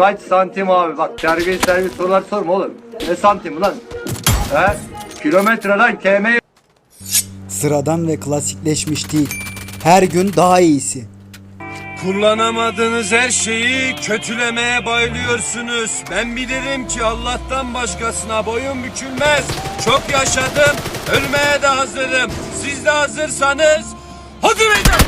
kaç santim abi? Bak terbiye servis sorular sorma oğlum. Ne santim lan? He? Kilometre lan km Sıradan ve klasikleşmiş değil. Her gün daha iyisi. Kullanamadığınız her şeyi kötülemeye bayılıyorsunuz. Ben bilirim ki Allah'tan başkasına boyun bükülmez. Çok yaşadım, ölmeye de hazırım. Siz de hazırsanız hadi meydan!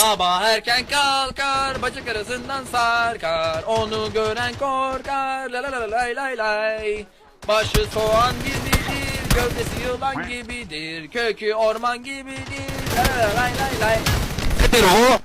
Sabah erken kalkar, bacak arasından sarkar. Onu gören korkar, la la la lay lay lay. Başı soğan gibidir, gövdesi yılan gibidir. Kökü orman gibidir, la la la lay lay lay. Nedir o?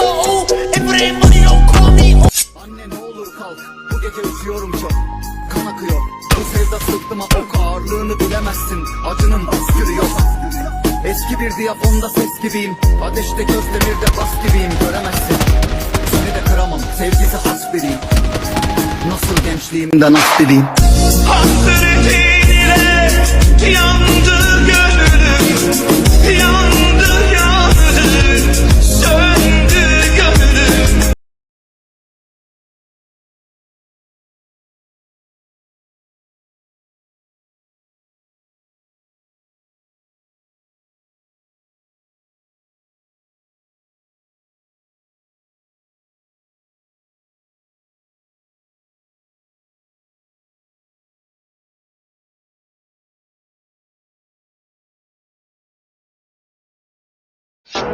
Ooh. If it ain't money, don't call me, ooh. Anne ne olur kalk. Bu gece üşüyorum çok. Kan akıyor. Bu sevda sırtıma ok ağırlığını bilemezsin. Acının baskürü yok. Eski bir diyafonda ses gibiyim. Ateşte gözdemirde bas gibiyim. Göremezsin. Seni de kıramam. Sevgisi has biriyim Nasıl gençliğimden az bileyim Hasretiyle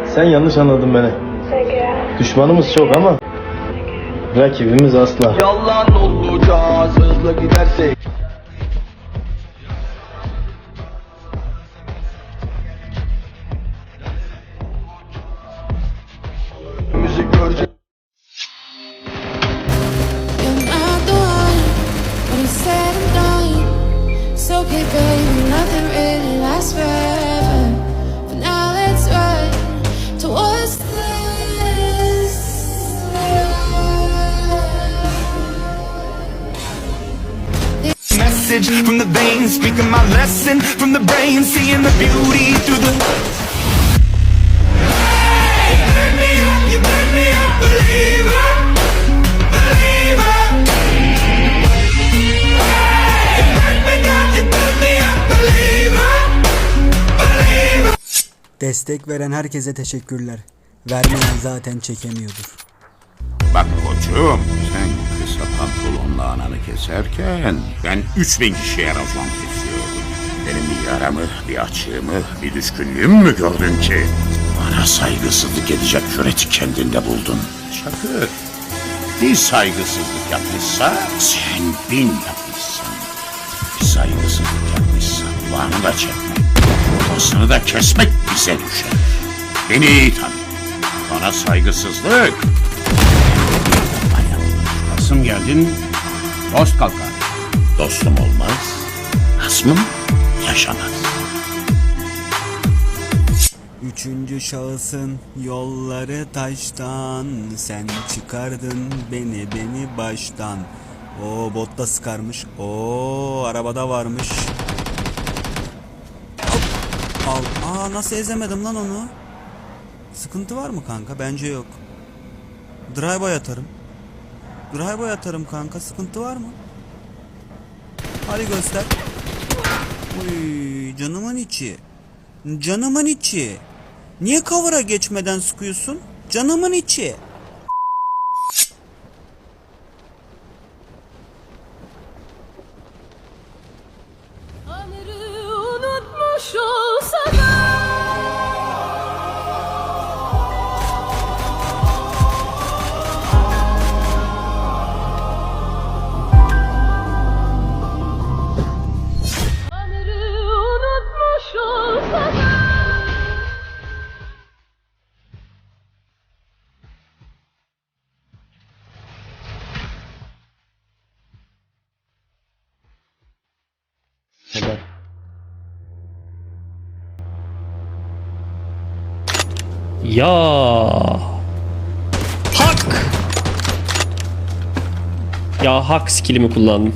Sen yanlış anladın beni. Düşmanımız çok ama rakibimiz asla. Yalan olacağız hızlı gidersek Müzik görecek okay, baby, nothing really lasts forever. Message from the veins, speaking my lesson from the brain, seeing the beauty through the. Hey, you burn me up, you burn me up, believer, believer. Hey, you burn me down, you burn me up, believer, believer. Destek veren herkese teşekkürler. Vermeyen zaten çekemiyordur. Bak koçum sen kısa pantolonla ananı keserken ben 3000 kişiye racon kesiyordum. Benim bir yaramı, bir açığımı, bir düşkünlüğümü mü gördün ki? Bana saygısızlık edecek cüreti kendinde buldun. Çakır. Bir saygısızlık yapmışsa sen bin yapmışsın. Bir saygısızlık yapmışsa kulağını da çekmek, kafasını da kesmek bize düşer. Beni iyi tanı. Bana saygısızlık Hasım geldin, dost kalkar. Dostum olmaz, hasmım yaşamaz. Üçüncü şahısın yolları taştan Sen çıkardın beni beni baştan. O botta sıkarmış O arabada varmış. Al, al. Aa nasıl ezemedim lan onu? Sıkıntı var mı kanka? Bence yok. Drive'a yatarım Drive'a yatarım kanka sıkıntı var mı Hadi göster Uy canımın içi Canımın içi. Niye cover'a geçmeden sıkıyorsun? Canımın içi. Tanrı unutmuş Ya. Hak. Ya hak skillimi kullandım.